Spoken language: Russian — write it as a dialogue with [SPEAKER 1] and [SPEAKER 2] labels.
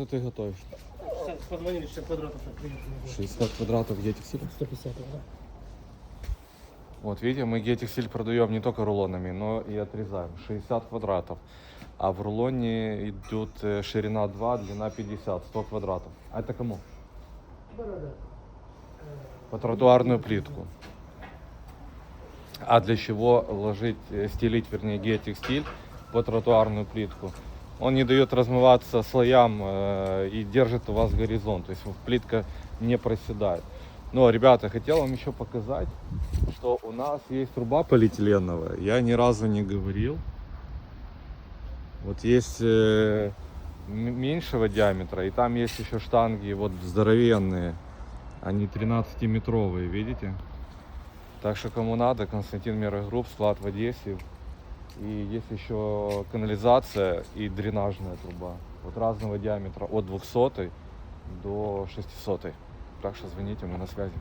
[SPEAKER 1] Ну ты готовишь?
[SPEAKER 2] Позвонили 60 квадратов, так приехали.
[SPEAKER 1] 60 квадратов гетексиль.
[SPEAKER 2] 150, да.
[SPEAKER 1] Вот видите, мы гетексиль продаем не только рулонами, но и отрезаем. 60 квадратов. А в рулоне идет ширина 2, длина 50, 100 квадратов. А это кому? По тротуарную плитку. А для чего ложить, стелить, вернее, геотекстиль по тротуарную плитку? Он не дает размываться слоям э, и держит у вас горизонт, то есть плитка не проседает. Но, ребята, хотел вам еще показать, что у нас есть труба полиэтиленовая. Я ни разу не говорил. Вот есть э, меньшего диаметра, и там есть еще штанги вот здоровенные. Они 13-метровые, видите? Так что кому надо, Константин Мирогрупп, склад в Одессе. И есть еще канализация и дренажная труба. Вот разного диаметра, от 200 до 600. Так что звоните, мы на связи.